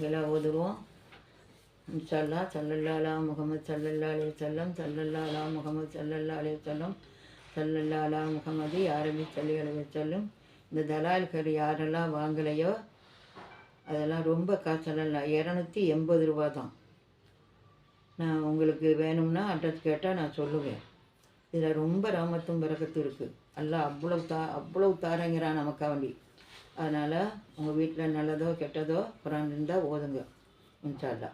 துவாய்களை ஓதுவோம். இன்ஷல்லா சல்லல்லாலா முகமது சல்லல்லா அலே செல்லம் சல்லல்லாலா முகமது சல்லல்லா அலே செல்லம் சல்லல்லாலா முகமது யாரபி சல்லி அலி செல்லும் இந்த தலால்கள் யாரெல்லாம் வாங்கலையோ அதெல்லாம் ரொம்ப காசெல்லாம் இரநூத்தி எண்பது ரூபா தான். நான் உங்களுக்கு வேணும்னா அட்ரஸ் கேட்டால் நான் சொல்லுவேன். இதில் ரொம்ப ராமத்தும் பிறக்கத்து இருக்குது எல்லாம் அவ்வளவு தா அவ்வளவு தாரங்கிறான் நமக்காக வேண்டி அதனால் உங்கள் வீட்டில் நல்லதோ கெட்டதோ குரான் இருந்தால் ஓதுங்க இன்ஷால்லா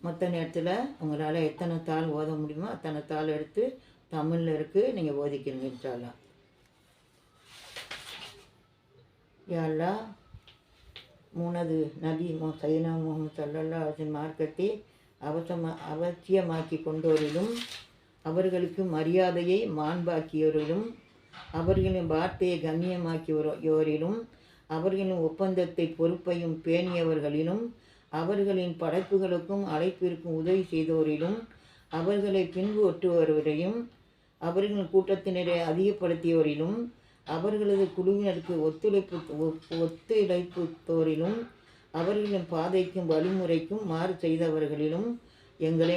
மொத்த நேரத்தில் உங்களால் எத்தனை தாள் ஓத முடியுமோ அத்தனை தாள் எடுத்து தமிழில் இருக்குது நீங்கள் ஓதிக்கிறீங்க இன்ஷால்லா யாழ்லா மூணது நபி மோ சைனா முகமது சல்லல்லா அவசின் மார்க்கத்தை அவசம அவசியமாக்கி கொண்டோரிலும் அவர்களுக்கு மரியாதையை மாண்பாக்கியோரிலும் அவர்களின் வார்த்தையை கண்ணியமாக்கியோரிலும் அவர்களின் ஒப்பந்தத்தை பொறுப்பையும் பேணியவர்களிலும் அவர்களின் படைப்புகளுக்கும் அழைப்பிற்கும் உதவி செய்தோரிலும் அவர்களை பின்பு ஒட்டுவரையும் அவர்களின் கூட்டத்தினரை அதிகப்படுத்தியோரிலும் அவர்களது குழுவினருக்கு ஒத்துழைப்பு ஒத்துழைப்புத்தோரிலும் அவர்களின் பாதைக்கும் வழிமுறைக்கும் மாறு செய்தவர்களிலும் எங்களை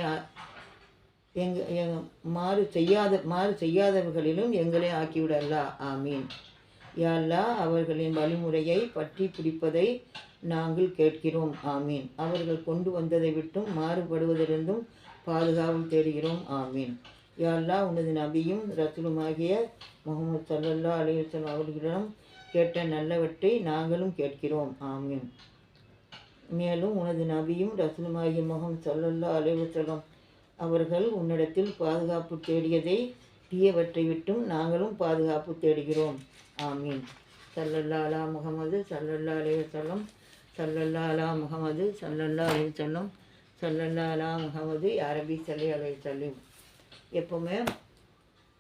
எங்க எங்க- மாறு செய்யாத மாறு செய்யாதவர்களிலும் எங்களை ஆக்கிவிடல்லா. ஆமீன். யாழ்லா அவர்களின் வழிமுறையை பற்றி பிடிப்பதை நாங்கள் கேட்கிறோம். ஆமீன். அவர்கள் கொண்டு வந்ததை விட்டும் மாறுபடுவதிலிருந்தும் பாதுகாவல் தேடுகிறோம். ஆமீன். யாழ்லா உனது நபியும் ரசூலுமாகிய முகமது சல்லல்லா அலிவசம் அவர்களிடம் கேட்ட நல்லவற்றை நாங்களும் கேட்கிறோம். ஆமீன். மேலும் உனது நபியும் ரசூலுமாகிய முகம் சல்லல்லா அலிவசலம் அவர்கள் உன்னிடத்தில் பாதுகாப்பு தேடியதை தீயவற்றை விட்டும் நாங்களும் பாதுகாப்பு தேடுகிறோம். ஆமீன். சல்லல்லாலா முகமது சல்லல்லா அலைவசல்லம் சல்லல்லாலா முகமது சல்லல்லா அலைவசல்லம் சல்லல்லாலா முகமது அரபி சல்லி அலைவசல்லம் எப்போவுமே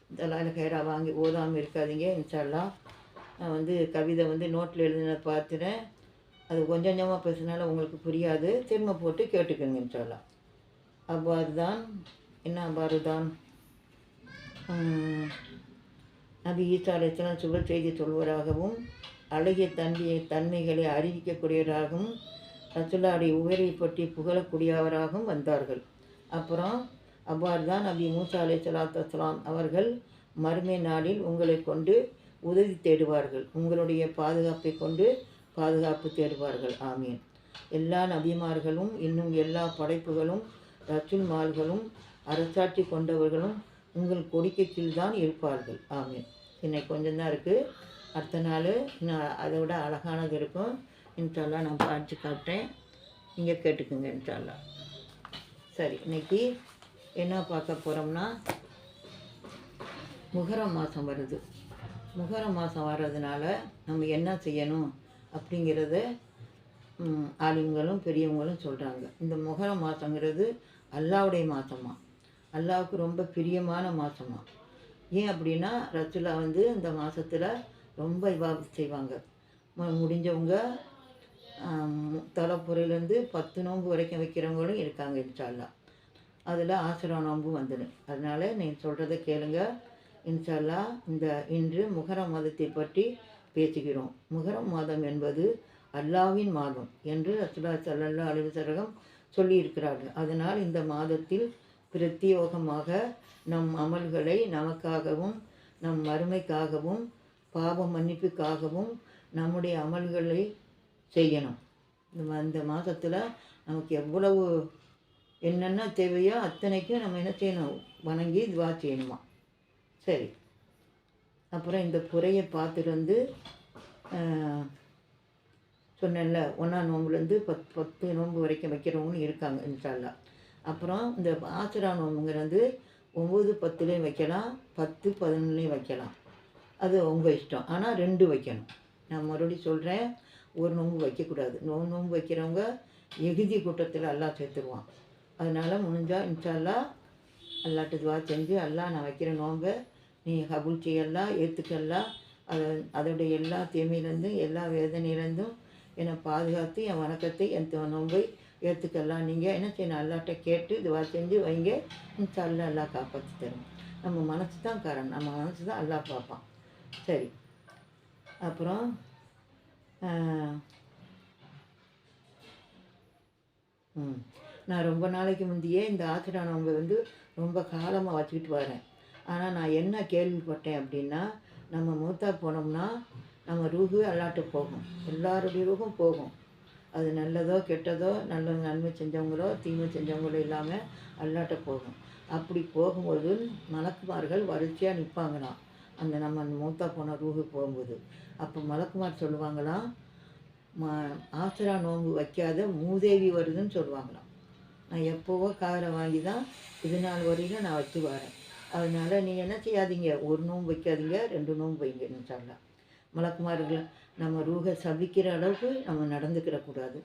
தலால கைரா வாங்கி ஓதாமல் இருக்காதீங்க இன்ஷால்லா நான் வந்து கவிதை வந்து நோட்டில் எழுதின பார்த்துறேன் அது கொஞ்சம் கொஞ்சமாக பேசுனால உங்களுக்கு புரியாது. திரும்ப போட்டு கேட்டுக்கோங்க இன்ஷால்லா அவ்வாறு தான் என்ன அவ்வாறு தான் நபி ஈசா அலைத்தலாம் சுப செய்தி சொல்வராகவும் அழகிய தன்மையை தன்மைகளை அறிவிக்கக்கூடியவராகவும் ரசுல்லாடைய உயரை பற்றி புகழக்கூடியவராகவும் வந்தார்கள். அப்புறம் அவ்வாறு தான் நபி மூசா அலை சலாத்துலாம் அவர்கள் மறுமை நாளில் உங்களை கொண்டு உதவி தேடுவார்கள். உங்களுடைய பாதுகாப்பை கொண்டு பாதுகாப்பு தேடுவார்கள். ஆமீன். எல்லா நபிமார்களும் இன்னும் எல்லா படைப்புகளும் ரசுல்மார்களும் அரசாட்சி கொண்டவர்களும் உங்கள் கொடிக்கை கீழ் தான் இருப்பார்கள். ஆமீன். இன்னைக்கு கொஞ்சம் தான் இருக்குது அடுத்த நாள் இன்னும் அதை விட அழகானது இருக்கும். இன்ஷால்லா நான் பாடிச்சு காட்டுறேன். நீங்கள் கேட்டுக்குங்க இன்ஷால்லா சரி இன்னைக்கு என்ன பார்க்க போகிறோம்னா முகரம் மாதம் வருது. முகரம் மாதம் வர்றதுனால நம்ம என்ன செய்யணும் அப்படிங்கிறத ஆளுங்களும் பெரியவங்களும் சொல்கிறாங்க இந்த முகரம் மாதங்கிறது அல்லாவுடைய மாதமாக அல்லாவுக்கு ரொம்ப பிரியமான மாதமா ஏன் அப்படின்னா ரத்துலா வந்து இந்த மாதத்தில் ரொம்ப இவாபத் செய்வாங்க. முடிஞ்சவங்க தலைப்புறையிலேருந்து பத்து நோன்பு வரைக்கும் வைக்கிறவங்களும் இருக்காங்க இன்ஷால்லா அதில் ஆசிரா நோன்பு வந்துடும் அதனால் நீங்கள் சொல்கிறத கேளுங்க. இன்ஷால்லா இந்த இன்று முகரம் மதத்தை பற்றி பேசுகிறோம். முகரம் மாதம் என்பது அல்லாவின் மாதம் என்று ரசுல்லா சல்லல்லா அலுவலகம் சொல்லியிருக்கிறார்கள். அதனால் இந்த மாதத்தில் பிரத்யோகமாக நம் அமல்களை நமக்காகவும் நம் மறுமைக்காகவும் பாவ மன்னிப்புக்காகவும் நம்முடைய அமல்களை செய்யணும். இந்த மாதத்தில் நமக்கு எவ்வளவு என்னென்ன தேவையோ அத்தனைக்கும் நம்ம என்ன செய்யணும்? வணங்கி துவா செய்யணுமா? சரி. அப்புறம் இந்த புறையை பார்த்துட்டு வந்து சொன்னேன்ல ஒன்றாம் நோம்புலேருந்து பத் பத்து நோன்பு வரைக்கும் வைக்கிறவங்களும் இருக்காங்க இன்ஷால்லா. அப்புறம் இந்த ஆசிரா நோம்புங்கிறது ஒம்பது பத்துலேயும் வைக்கலாம் பத்து பதினொன்றுலேயும் வைக்கலாம். அது உங்கள் இஷ்டம். ஆனால் ரெண்டு வைக்கணும். நான் மறுபடியும் சொல்கிறேன் ஒரு நோம்பு வைக்கக்கூடாது. நோ நோம்பு வைக்கிறவங்க எகுதி கூட்டத்தில் எல்லாம் சேர்த்துருவான். அதனால் முடிஞ்சால் இன்ஷால்லா அல்லாட்டு துவா செஞ்சு எல்லாம் நான் வைக்கிற நோம்பை நீ கபூல் செய்யலாம் ஏற்றுக்கலாம் அதை அதோடைய எல்லா தீமையிலேருந்தும் எல்லா வேதனையிலேருந்தும் என்னை பாதுகாத்து என் வணக்கத்தை என் து- நோன்பை ஏற்றுக்கலாம் நீங்கள் என்ன செய்யணும்? அல்லாட்ட கேட்டு இதுவாக செஞ்சு வைங்க. இன்ஷால்லா அல்லா காப்பாற்றி தரும் நம்ம மனசு தான் காரணம் நம்ம மனசு தான் அல்லா பார்ப்பான். சரி. அப்புறம் ம். நான் ரொம்ப நாளைக்கு முந்தையே இந்த ஆசிரியர் நோன்பை வந்து ரொம்ப காலமாக வச்சுக்கிட்டு வரேன். ஆனால் நான் என்ன கேள்விப்பட்டேன் அப்படின்னா நம்ம மூத்தா போனோம்னா நம்ம ரூஹு அல்லாட்டு போகும். எல்லாருடைய ரூகும் போகும். அது நல்லதோ கெட்டதோ நல்ல நன்மை செஞ்சவங்களோ தீமை செஞ்சவங்களோ இல்லாமல் அல்லாட்ட போகும். அப்படி போகும்போது மலக்குமார்கள் வரிசையாக நிற்பாங்களாம் அந்த நம்ம அந்த மூத்தா போன ரூஹு போகும்போது. அப்போ மலக்குமார் சொல்லுவாங்களாம் ம ஆசரா நோன்பு வைக்காத மூதேவி வருதுன்னு சொல்லுவாங்களாம். நான் எப்போவோ காரை வாங்கி தான் இது நாள் வரையிலும் நான் வச்சு வரேன் அதனால் நீ என்ன செய்யாதீங்க ஒரு நோன்பு வைக்காதீங்க ரெண்டு நோன்பு வைங்கன்னு சொல்லலாம் மலக்குமார்களை நம்ம ரூஹை சபிக்கிற அளவுக்கு நம்ம நடந்துக்கிடக்கூடாது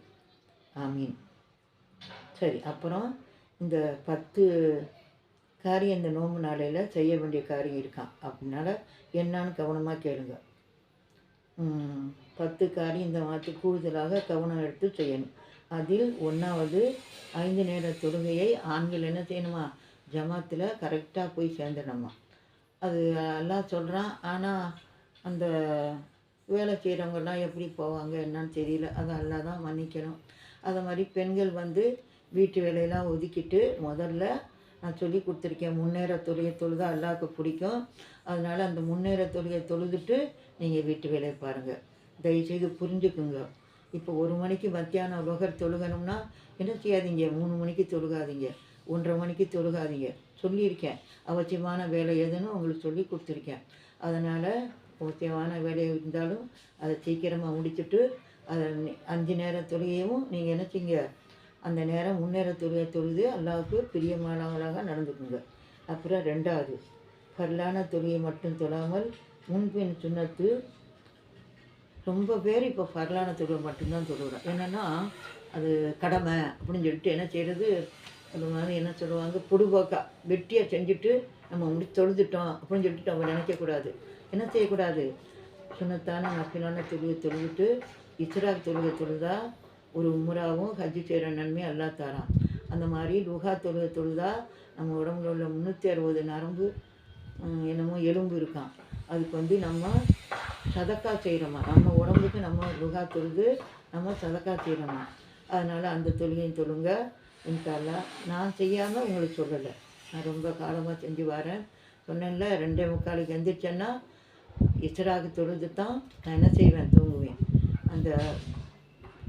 ஆமீன். சரி அப்புறம் இந்த பத்து காரியம் இந்த நோம்பு நாளையில் செய்ய வேண்டிய காரியம் இருக்கான் அப்படின்னால என்னான்னு கவனமாக கேளுங்க. பத்து காரியம் இந்த மாதிரி கூடுதலாக கவனம் எடுத்து செய்யணும். அதில் ஒன்றாவது ஐந்து நேர தொழுகையை ஆண்கள் என்ன செய்யணுமா? ஜமாத்தில் கரெக்டாக போய் சேர்ந்துடணுமா? அது எல்லாம் சொல்கிறான் ஆனால் அந்த வேலை செய்கிறவங்கெல்லாம் எப்படி போவாங்க என்னன்னு தெரியல. அதை அல்லா தான் மன்னிக்கணும். அதை மாதிரி பெண்கள் வந்து வீட்டு வேலையெல்லாம் ஒதுக்கிட்டு முதல்ல நான் சொல்லி கொடுத்துருக்கேன் முன்னேற தொழிலை தொழுது அல்லாவுக்கு பிடிக்கும். அதனால் அந்த முன்னேற தொழிலை தொழுதுட்டு நீங்கள் வீட்டு வேலையை பாருங்கள் தயவுசெய்து புரிஞ்சுக்குங்க. இப்போ ஒரு மணிக்கு மத்தியானம் உலகர் தொழுகணும்னா என்ன செய்யாதீங்க? மூணு மணிக்கு தொழுகாதீங்க. ஒன்றரை மணிக்கு தொழுகாதீங்க. சொல்லியிருக்கேன். அவசியமான வேலை எதுன்னு உங்களுக்கு சொல்லி கொடுத்துருக்கேன். அதனால் போத்தியமான வேலையை இருந்தாலும் அதை சீக்கிரமாக முடிச்சுட்டு அதை அஞ்சு நேர தொழுகையும் நீங்கள் நினச்சிங்க அந்த நேரம் முன்னேற தொழுகை தொழுது அல்லாவுக்கு பிரியமானவங்களாக நடந்துக்குங்க. அப்புறம் ரெண்டாவது பரலான தொழுகை மட்டும் தொழாமல் முன்பின் சுண்ணத்து ரொம்ப பேர் இப்போ பரலான தொழுகை மட்டும்தான் தொழுகிறோம் என்னென்னா அது கடமை அப்படின்னு சொல்லிட்டு என்ன செய்கிறது அது மாதிரி என்ன சொல்லுவாங்க? பொடுபோக்கா வெட்டியாக செஞ்சுட்டு நம்ம முடி தொழுதுட்டோம் அப்படின்னு சொல்லிட்டு நம்ம நினைக்கக்கூடாது. என்ன செய்யக்கூடாது? சுனத்தான நப்பிலான தொழுகை தொழுவிட்டு இஸ்ராக் தொழுகை தொழுதா ஒரு உம்ராவும் ஹஜ்ஜு செய்கிற நன்மை அல்லா தரான் அந்த மாதிரி லுகா தொழுகை தொழுதா நம்ம உடம்புல உள்ள முந்நூற்றி அறுபது நரம்பு என்னமோ எலும்பு இருக்கான் அதுக்கு வந்து நம்ம சதக்கா செய்கிறோமா நம்ம உடம்புக்கு நம்ம லுகா தொழுது நம்ம சதக்கா செய்கிறோமா அதனால் அந்த தொழுகையும் தொழுங்க. இன்ஷால்லா நான் செய்யாமல் உங்களுக்கு சொல்லலை. நான் ரொம்ப காலமாக செஞ்சு வரேன். சொன்னேன்ல ரெண்டே முக்காலுக்கு எந்திரிச்சேன்னா எச்சராக தொழுது தான் நான் என்ன செய்வேன்? தூங்குவேன். அந்த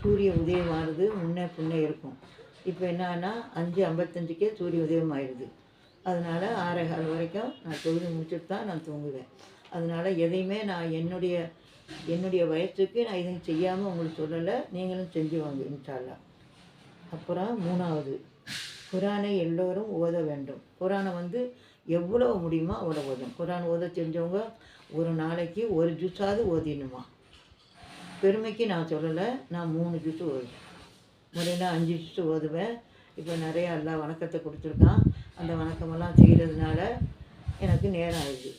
சூரிய உதயம் ஆனது முன்னே பின்னே இருக்கும். இப்போ என்னன்னா அஞ்சு ஐம்பத்தஞ்சுக்கே சூரிய உதயம் ஆயிடுது. அதனால் ஆறே கால் வரைக்கும் நான் தொழுது முடிச்சுட்டு தான் நான் தூங்குவேன். அதனால் எதையுமே நான் என்னுடைய என்னுடைய வயசுக்கு நான் எதையும் செய்யாமல் உங்களுக்கு சொல்லலை. நீங்களும் செஞ்சு வாங்க இன்ஷால்லா அப்புறம் மூணாவது குரானை எல்லோரும் ஓத வேண்டும். குரானை வந்து எவ்வளோ முடியுமோ அவ்வளோ ஓதும் குரான் ஓத தெரிஞ்சவங்க ஒரு நாளைக்கு ஒரு ஜூஸாவது ஓதிடணுமா? பெருமைக்கு நான் சொல்லலை நான் மூணு ஜூஸு ஓதுவேன் முறையில் அஞ்சு ஜூஸு ஓதுவேன். இப்போ நிறைய எல்லா வணக்கத்தை கொடுத்துருக்கான். அந்த வணக்கமெல்லாம் செய்கிறதுனால எனக்கு நேரம் ஆகுது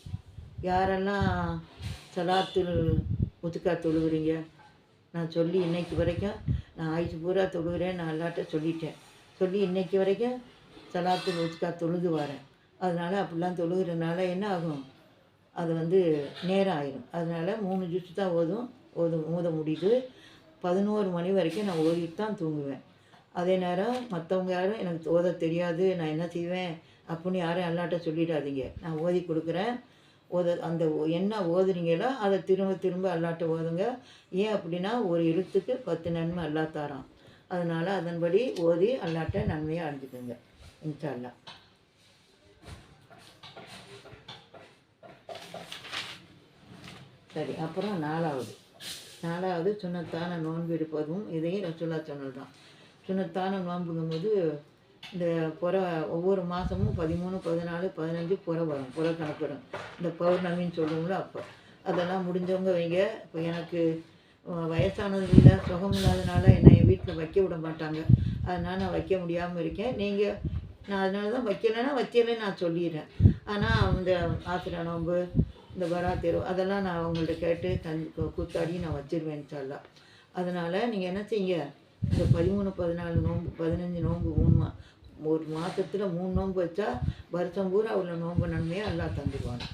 யாரெல்லாம் சலாத்துல் முத்துக்கா தொழுகிறீங்க நான் சொல்லி இன்னைக்கு வரைக்கும் நான் ஆயுசு பூரா தொழுகிறேன் நான் எல்லாட்ட சொல்லிட்டேன். சொல்லி இன்னைக்கு வரைக்கும் சலாத்துல் முத்துக்கா தொழுது வரேன். அதனால் அப்படிலாம் தொழுகிறதுனால என்ன ஆகும்? அது வந்து நேரம் ஆயிடும் அதனால் மூணு ஜூஸ் தான் ஓதும். ஓதும் ஓத முடியுது. பதினோரு மணி வரைக்கும் நான் ஓதிட்டு தான் தூங்குவேன். அதே நேரம் மற்றவங்க யாரும் எனக்கு ஓத தெரியாது. நான் என்ன செய்வேன்? அப்படின்னு யாரும் எல்லாட்ட சொல்லிடாதீங்க. நான் ஓதி கொடுக்குறேன். ஓத அந்த என்ன ஓதுறீங்களோ அதை திரும்ப திரும்ப அல்லாட்ட ஓதுங்க. ஏன் அப்படின்னா ஒரு எழுத்துக்கு பத்து நன்மை அல்லா தாரான். அதனால் அதன்படி ஓதி அல்லாட்ட நன்மையாக அடைஞ்சுக்குங்க. இன்ஷா சரி அப்புறம் நாலாவது. நாலாவது சுண்ணத்தான நோன்பு இருப்பதும் இதையும் ரசுல்லா சொன்னது தான் சுண்ணத்தான நோன்புங்கும்போது இந்த புற ஒவ்வொரு மாதமும் பதிமூணு பதினாலு பதினஞ்சு புற வரும் புற கணக்கிடும். இந்த பௌர்ணமின்னு சொல்லுவோம்ல அப்போ. அதெல்லாம் முடிஞ்சவங்க வைங்க. இப்போ எனக்கு வயசானது இல்லை சுகம் இல்லாதனால என்னை வீட்டில் வைக்க விட மாட்டாங்க. அதனால் நான் வைக்க முடியாமல் இருக்கேன். நீங்கள் நான் அதனால தான் வைக்கலைன்னா வைக்கலை நான் சொல்லிடுறேன். ஆனால் இந்த ஆத்திர நோன்பு இந்த வரா தெரு அதெல்லாம் நான் அவங்கள்ட்ட கேட்டு கண் கூத்தாடி நான் வச்சிருவேன் சொல்லலாம் அதனால் நீங்கள் என்ன செய்யுங்க? இந்த பதிமூணு பதினாலு நோன்பு பதினஞ்சு நோன்பு மூணு மா ஒரு மாதத்தில் மூணு நோன்பு வச்சா வருஷம் பூரா அவ்வளோ நோன்பு நன்மையாக எல்லாம் தந்துடுவாங்க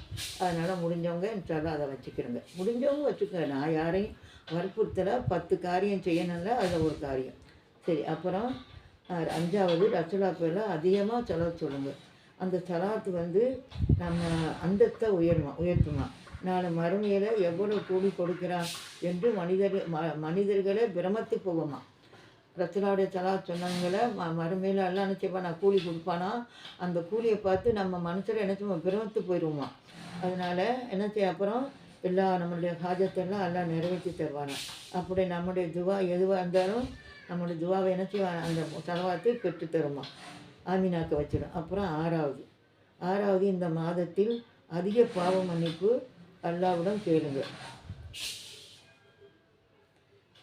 அதனால் முடிஞ்சவங்க இன்ஷால்லா அதை வச்சுக்கிறோங்க முடிஞ்சவங்க வச்சுக்கோங்க. நான் யாரையும் வற்புறுத்தலை பத்து காரியம் செய்யணும்ல அதில் ஒரு காரியம். சரி அப்புறம் அஞ்சாவது ரசுலா பேரில் அதிகமாக செலவு சொல்லுங்கள் அந்த சலாத்து வந்து நம்ம அந்தத்தை உயர்மா உயர்த்துமா. நான் மறுமையில் எவ்வளோ கூலி கொடுக்கிறான் என்று மனிதர் ம மனிதர்களே பிரமத்து போகுமா. ரசலாவுடைய தலா சொன்னவங்கள ம மறுமையில் எல்லாம் நினச்சிப்பா நான் கூலி கொடுப்பானா? அந்த கூலியை பார்த்து நம்ம மனசில் என்ன செய்வோம் பிரமத்து போயிடுவோமா அதனால் என்ன செய்ய அப்புறம் எல்லா நம்மளுடைய ஹாஜத்தெல்லாம் எல்லாம் நிறைவேற்றி தருவானா. அப்படி நம்முடைய துவா எதுவாக இருந்தாலும் நம்மளுடைய துவாவை என்ன செய்வான்? அந்த தலவாத்து பெற்று தருமா. ஆமினாக்க வச்சிடும். அப்புறம் ஆறாவது. ஆறாவது இந்த மாதத்தில் அதிக பாவ மன்னிப்பு அல்லாவிடம் கேளுங்க.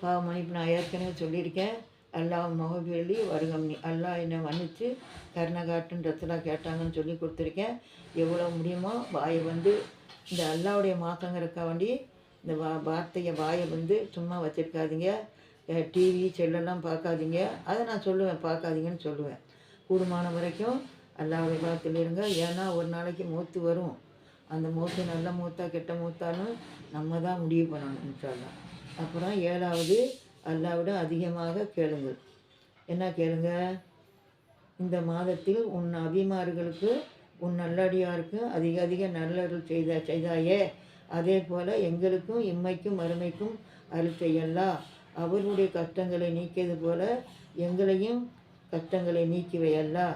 பாவ மன்னிப்பு நான் ஏற்கனவே சொல்லியிருக்கேன். அல்லாஹ் மகபேலி வருகம்னி அல்லாஹ் என்னை மன்னிச்சு கருணை காட்டுன்னு கேட்டாங்கன்னு சொல்லி கொடுத்துருக்கேன். எவ்வளோ முடியுமோ வாயை வந்து இந்த அல்லாவுடைய மாக்கங்கிறக்கா வேண்டி இந்த வா வார்த்தையை வாயை வந்து சும்மா வச்சுருக்காதீங்க. டிவி செல்லெல்லாம் பார்க்காதீங்க. அதை நான் சொல்லுவேன் பார்க்காதீங்கன்னு சொல்லுவேன். கூடுமான வரைக்கும் அல்லாவுடைய பாகத்தில் இருங்க. ஏன்னா ஒரு நாளைக்கு மூத்து வரும். அந்த மூத்து நல்ல மூத்தா கெட்ட மூத்தாலும் நம்ம தான் முடிவு பண்ணணும் இன்ஷால்லாம் அப்புறம் ஏழாவது அல்லாவிட அதிகமாக கேளுங்கள். என்ன கேளுங்க? இந்த மாதத்தில் உன் அபிமார்களுக்கு உன் நல்லடியாருக்கு அதிக அதிக நல்லருள் செய்த செய்தாயே. அதே போல் எங்களுக்கும் இம்மைக்கும் மறுமைக்கும் அருள் செய்யல்லா. அவர்களுடைய கஷ்டங்களை நீக்கியது போல எங்களையும் கஷ்டங்களை நீக்கிவையல்லா?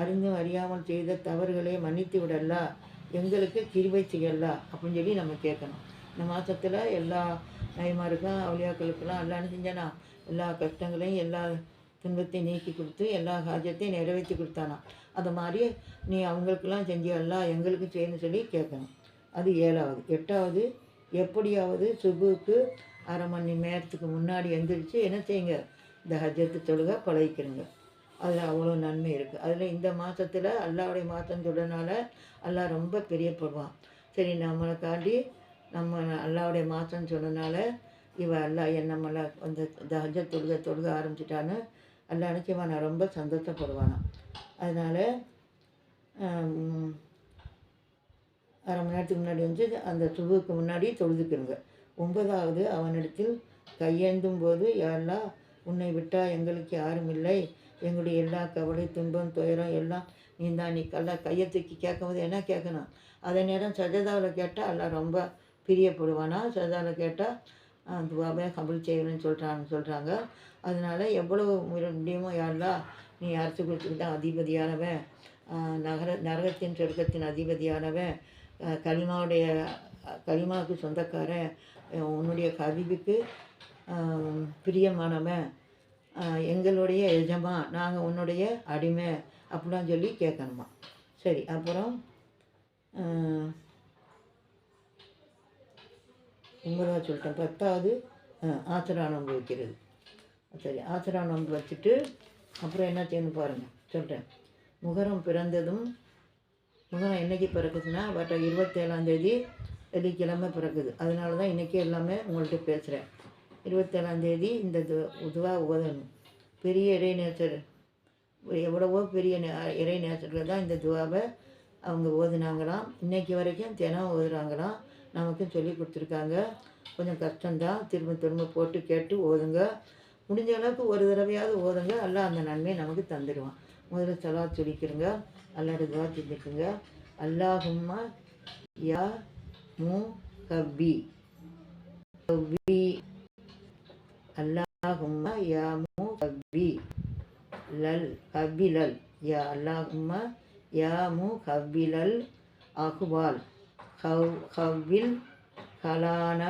அறிந்தும் அறியாமல் செய்த தவறுகளை மன்னித்து விடல்லா எங்களுக்கு கிருபை செய்யல்லா? அப்படின்னு சொல்லி நம்ம கேட்கணும். இந்த மாதத்தில் எல்லா நயமாருக்கும் அவளியாக்களுக்கெல்லாம் எல்லாம் செஞ்சானா? எல்லா கஷ்டங்களையும் எல்லா துன்பத்தையும் நீக்கி கொடுத்து எல்லா காஜத்தையும் நிறைவேற்றி கொடுத்தானா அது மாதிரி நீ அவங்களுக்கெல்லாம் செஞ்சியல்லா? எங்களுக்கும் செய்யணும்னு சொல்லி கேட்கணும். அது ஏழாவது. எட்டாவது எப்படியாவது சுபுக்கு அரை மணி நேரத்துக்கு முன்னாடி எந்திரிச்சு என்ன செய்யுங்க? இந்த ஹஜ்ஜத்து தொழுகை பழகிக்கிறங்க அதில் அவ்வளோ நன்மை இருக்குது அதில் இந்த மாதத்தில் அல்லாவுடைய மாதம் சொல்கிறனால அல்லாஹ் ரொம்ப பிரியப்படுவான். சரி நம்மளுக்காண்டி நம்ம அல்லாவுடைய மாதம் சொன்னனால இவ அல்லா என் நம்மளை வந்து இந்த ஹஜ்ஜத் தொழுகை தொழுக ஆரம்பிச்சிட்டான்னு அல்லாஹ் இவன் நான் ரொம்ப சந்தோஷப்படுவானான் அதனால் அரை மணி நேரத்துக்கு முன்னாடி வந்து அந்த சுபுக்கு முன்னாடி தொழுதுக்கிறங்க ஒன்பதாவது அவனிடத்தில் கையேந்தும் போது யாரெல்லாம் உன்னை விட்டால் எங்களுக்கு யாரும் இல்லை. எங்களுடைய எல்லா கவலை துன்பம் துயரம் எல்லாம் நீ தான் நீ கல்ல கையை தூக்கி கேட்கும்போது என்ன கேட்கணும்? அதே நேரம் சஜதாவில் கேட்டால் எல்லாம் ரொம்ப பிரியப்படுவானா? சஜதாவில் கேட்டால் துவாபே கபல் செய்யணும்னு சொல்கிறான்னு சொல்கிறாங்க அதனால் எவ்வளவு முடியுமோ யாரெல்லாம் நீ அரசு கொடுத்துக்கு தான் அதிபதியானவன். நகர நரகத்தின் சொர்க்கத்தின் அதிபதியானவன். களிமாவுடைய களிமாவுக்கு சொந்தக்காரன். உன்னுடைய கவிவுக்கு பிரியமானவன். எங்களுடைய எஜமா நாங்கள் உன்னுடைய அடிமை அப்படிலாம் சொல்லி கேட்கணுமா சரி அப்புறம் ஆஹ் சொல்லிட்டேன். பத்தாவது ஆஹ் நோன்பு வைக்கிறது. சரி ஆசரா நோன்பு வச்சுட்டு அப்புறம் என்ன செய்யணும் பாருங்கள் சொல்கிறேன் முகரம் பிறந்ததும் முகரம் என்னைக்கு பிறக்குதுன்னா வட்ட இருபத்தேழாந்தேதி வெள்ளிக்கிழமை பிறக்குது. அதனால தான் இன்றைக்கி எல்லாமே உங்கள்கிட்ட பேசுகிறேன் இருபத்தேழாந்தேதி இந்த து இதுவா ஓதணும். பெரிய இறைநேசர் எவ்வளவோ பெரிய நே- இறைநேசர்கள் தான் இந்த துவாவை அவங்க ஓதுனாங்களாம். இன்றைக்கி வரைக்கும் தினம் ஓதுறாங்களாம். நமக்கும் சொல்லி கொடுத்துருக்காங்க. கொஞ்சம் கஷ்டம்தான். திரும்ப திரும்ப போட்டு கேட்டு ஓதுங்க. முடிஞ்ச அளவுக்கு ஒரு தடவையாவது ஓதுங்க. அல்லாஹ் அந்த நன்மையை நமக்கு தந்துடுவான் முதல்ல சலா சொல்லிக்கிறங்க. அல்லாட துவா செஞ்சுக்குங்க. அல்லாஹும்மா யா மு கபி. கபி. அல்லாஹும்மா யா மு கபி லல் கபிலல் யா அல்லாஹும்மா யா மு கபிலல் அஹ்வால். ஹவ் ஹவ்வில் ஹலான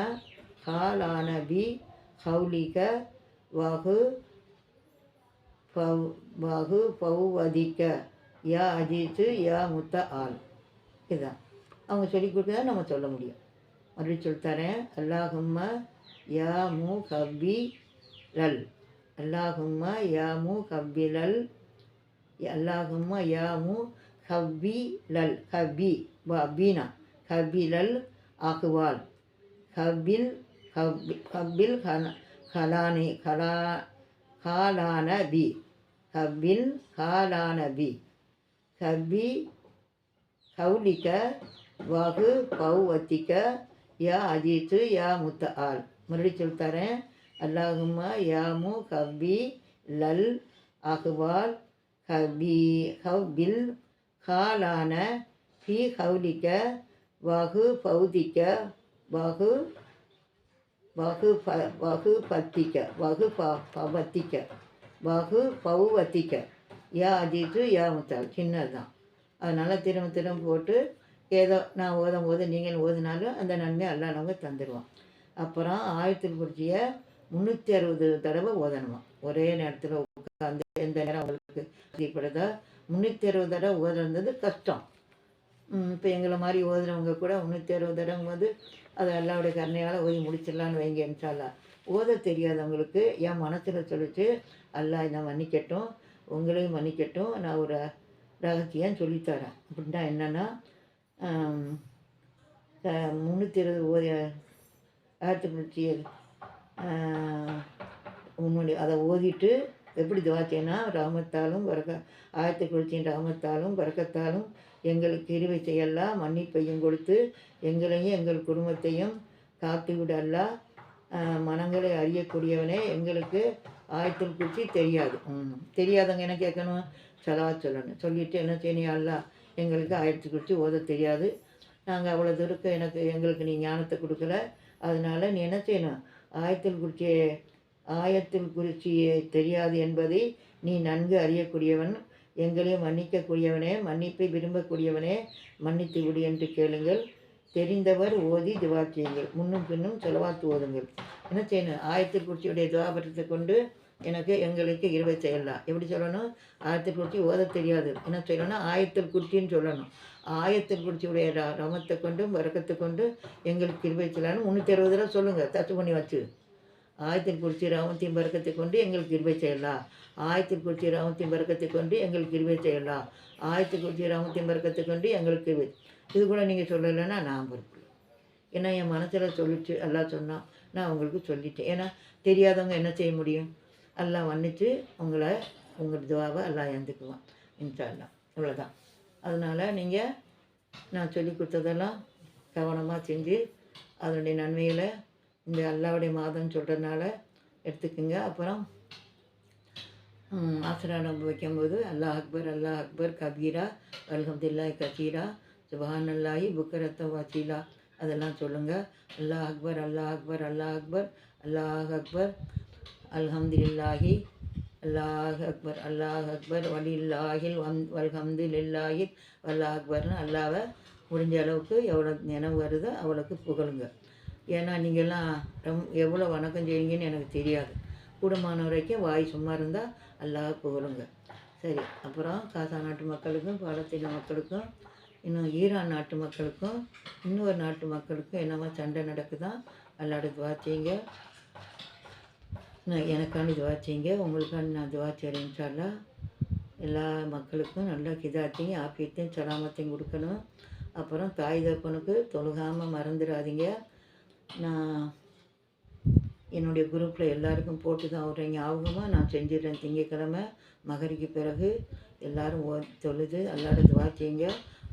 ஹாலான பி ஹவுலிக வகு பவ் வகு பௌவதிக்க யா அஜித்து யா முத்த ஆல் இதுதான். அவங்க சொல்லி கொடுத்தா நம்ம சொல்ல முடியும். மறுபடியும் சொல்லித்தரேன் அல்லாஹும்மா யா மு கபி லல் அல்லாஹும்மா யா மு கபிலல். அல்லாஹும்மா யா மு ஹப்பி லல் ஹபி பீனா ஹபிலல் அஹ்வால் ஹபில் ஹபி ஹபில் ஹன ஹலானி ஹலா ஹாலான பி ஹபில் ஹாலான பி ஹபி ஹவுலிக்க வகு பௌவத்திக்க யா அஜித்து யா முத்த ஆல் மறுபடியும் சொல்லித்தரேன். அல்லாஹுமா யாமு கபி லல் அஹ்வால் ஹபி ஹவ்பில் ஹாலான ஃபி ஹவுலிக்க வகு பௌதிக்க வகு வகு ப வகு பத்திக்க வகு ப பவத்திக்க வகு பௌவத்திக்க யா அஜித்து யா முத்தால் சின்னது தான் அதனால் திரும்ப திரும்ப போட்டு ஏதோ நான் ஓதும் போது நீங்கள் ஓதுனாலும் அந்த நன்மை எல்லாம் நமக்கு தந்துடுவான் அப்புறம் ஆயத்தில் குறிச்சிய முந்நூற்றி அறுபது தடவை ஓதணுமா? ஒரே நேரத்தில் உட்காந்து எந்த நேரம் அவங்களுக்கு அதிகப்படுதா முந்நூற்றி அறுபது தடவை ஓதுறது கஷ்டம். இப்போ எங்களை மாதிரி ஓதுறவங்க கூட முந்நூற்றி அறுபது தடவை போது அதை எல்லாருடைய கருணையால் ஓதி முடிச்சிடலான்னு வைங்க இன்ஷால்லா. ஓத தெரியாதவங்களுக்கு என் மனசில் சொல்லிச்சு அல்லா இதை மன்னிக்கட்டும். உங்களையும் மன்னிக்கட்டும். நான் ஒரு ரகசியம் சொல்லித்தரேன். அப்படின்னா என்னென்னா முந்நூற்றி இருபது ஓதிய ஆயிரத்தி முந்நூற்றி முன்னாடி அதை ஓதிட்டு எப்படி துவா செய்யணும் ராமத்தாலும் வரக ஆயிரத்தி தொள்ளாயிரத்தி ராமத்தாலும் வரக்கத்தாலும் எங்களுக்கு இருவை செய்யலாம் மன்னிப்பையும் கொடுத்து எங்களையும் எங்கள் குடும்பத்தையும் காத்து விடல்லா மனங்களை அறியக்கூடியவனே எங்களுக்கு ஆயத்தில் குறித்து தெரியாது. தெரியாதவங்க என்ன கேட்கணும்? சலா சொல்லணும். சொல்லிவிட்டு என்ன செய்யணும்? அல்லா எங்களுக்கு ஆயிரத்தி குறித்து ஓத தெரியாது. நாங்கள் அவ்வளோ தூரம் எனக்கு எங்களுக்கு நீ ஞானத்தை கொடுக்கல. அதனால் நீ என்ன செய்யணும்? ஆயத்தில் குறிச்சியை ஆயத்தில் குறிச்சியை தெரியாது என்பதை நீ நன்கு அறியக்கூடியவன் எங்களையும் மன்னிக்கக்கூடியவனே மன்னிப்பை விரும்பக்கூடியவனே மன்னித்து விடு என்று கேளுங்கள். தெரிந்தவர் ஓதி துவா செய்யுங்கள். முன்னும் பின்னும் செலவாத்து ஓதுங்கள். என்ன செய்யணும்? ஆயத்தில் குறிச்சியுடைய துவாபரத்தை கொண்டு எனக்கு எங்களுக்கு இருவை செய்யலாம் எப்படி சொல்லணும்? ஆயத்தில் குறிச்சி ஓத தெரியாது. என்ன சொல்லணும் ஆயத்தில் குறிச்சின்னு சொல்லணும். ஆயத்தில் குறிச்சியுடைய ரமத்தை கொண்டும் வரக்கத்தை கொண்டு எங்களுக்கு கிருபைச்சலான்னு முந்நூற்றி அறுபது ரூபா சொல்லுங்கள் தச்சு பண்ணி வச்சு. ஆயத்தில் குறிச்சி ராமத்தையும் பறக்கத்தை கொண்டு எங்களுக்கு கிருபை செய்யலாம். ஆயத்தில் குறிச்சி ராமத்தையும் பறக்கத்தை கொண்டு எங்களுக்கு கிருபை செய்யலாம். ஆயத்தில் குறிச்சி ராமத்தையும் பறக்கத்தை கொண்டு எங்களுக்கு இது கூட நீங்கள் சொல்லலைன்னா நான் பொறுப்பு ஏன்னா என் மனசில் சொல்லிச்சு எல்லாம் சொன்னால் நான் உங்களுக்கு சொல்லிட்டேன். ஏன்னா தெரியாதவங்க என்ன செய்ய முடியும்? எல்லாம் மன்னிச்சு உங்களை உங்கள் துவாவை எல்லாம் எழுந்துக்குவான் இன்ஷால்லாம் இவ்வளோதான் அதனால் நீங்கள் நான் சொல்லி கொடுத்ததெல்லாம் கவனமாக செஞ்சு அதனுடைய நன்மைகளை இந்த அல்லாவுடைய மாதம் சொல்கிறதுனால எடுத்துக்கோங்க. அப்புறம் ஆசரானம் வைக்கும்போது அல்லாஹ் அக்பர் அல்லாஹ் அக்பர் கபீரா அல்ஹம்துல்லாய் கசீரா சுபஹான் அல்லாஹி புக்கரத்த வசீலா அதெல்லாம் சொல்லுங்கள் அல்லாஹ் அக்பர் அல்லாஹ் அக்பர் அல்லாஹ் அக்பர் அல்லாஹ் அக்பர் அல்ஹம்துலில்லாஹி அல்லாஹ் அக்பர் அல்லாஹ் அக்பர் வலில்லாஹில் வந் வல்ஹம்து லில்லாஹில் அல்லாஹ் அக்பர்னு அல்லாவை முடிஞ்ச அளவுக்கு எவ்வளோ நினைவு வருதோ அவ்வளோக்கு புகழுங்க. ஏன்னா நீங்கள்லாம் ரொம்ப எவ்வளோ வணக்கம் செய்வீங்கன்னு எனக்கு தெரியாது. கூடமான வரைக்கும் வாய் சும்மா இருந்தால் அல்லாஹ் புகழுங்க. சரி அப்புறம் காசா நாட்டு மக்களுக்கும் பாலத்தீன மக்களுக்கும் இன்னும் ஈரான் நாட்டு மக்களுக்கும் இன்னொரு நாட்டு மக்களுக்கும் என்னமா சண்டை நடக்குதான் அல்லாட துவா செய்யுங்க. நான் எனக்காண்டி துவா செய்யுங்க உங்களுக்காண்டி நான் துவா செய்கிறேன் இன்ஷால்லா எல்லா மக்களுக்கும் நல்லா கிதாத்தையும் ஆப்பியத்தையும் சலாமத்தையும் கொடுக்கணும். அப்புறம் தாய் தப்பனுக்கு தொழுகாமல் மறந்துடாதீங்க. நான் என்னுடைய குரூப்பில் எல்லாருக்கும் போட்டு தான் விட்றேன் ஞாபகமாக நான் செஞ்சிடுறேன். திங்கக்கிழமை மகரிக்கு பிறகு எல்லோரும் ஓ தொழுது எல்லாரும் துவா செய்யுங்க.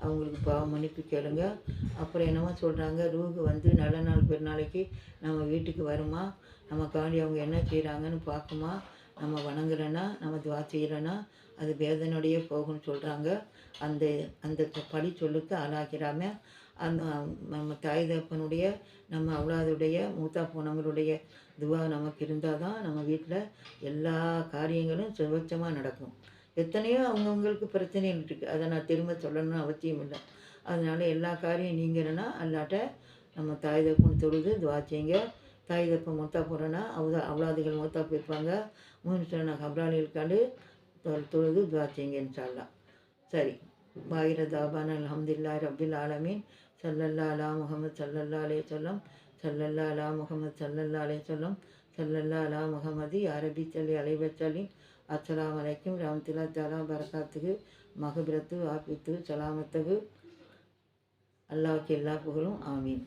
அவங்களுக்கு பாவ மன்னிப்பு கேளுங்க. அப்புறம் என்னமோ சொல்கிறாங்க ரூகு வந்து நல்ல நாள் பெருநாளைக்கு நம்ம வீட்டுக்கு வருமா? நமக்காண்டி அவங்க என்ன செய்கிறாங்கன்னு பார்க்குமா? நம்ம வணங்குறேன்னா நம்ம துவா செய்கிறோன்னா அது வேதனையோடையே போகும்னு சொல்கிறாங்க அந்த அந்த பழி சொல்லுக்கு ஆளாக்கிறாம அந்த நம்ம தாய் தப்பனுடைய நம்ம அவ்வளோதுடைய மூத்தா போனவங்களுடைய துவா நமக்கு இருந்தால் தான் நம்ம வீட்டில் எல்லா காரியங்களும் சுபட்சமாக நடக்கும். எத்தனையோ அவங்கவுங்களுக்கு பிரச்சனைகள் இருக்குது அதை நான் திரும்ப சொல்லணும்னு அவசியம் இல்லை. அதனால் எல்லா காரியம் நீங்கிறனா அல்லாட்ட நம்ம தாய் தப்பன் தொழுது துவா செய்யுங்க. தாய் தப்பன் மூத்தா போகிறோன்னா அவதா அவ்வளாதிகள் மூத்தா போயிருப்பாங்க. மூணு சொன்ன கபராளிகளுக்காண்டு தொழுது துவா செய்யுங்க இன்ஷால்லா சரி. பாயிர தாபான் ரபில் ஆலமீன். சல்லல்லா அலா முகமது சல்லல்லா அலே சொல்லம் சல்லல்லா அலா முகமது சல்லல்லா அலே சொல்லம் சல்லல்லா அலா முகமது அரபி சல்லி அலைவச்சலி அஸ்லாம் அலைக்கும். ரஹமத்துல்லா தலா பரகாத்துக்கு மகபிரத்து ஆபித்து சலாமத்துக்கு அல்லாவுக்கு எல்லா புகழும். ஆமீன்.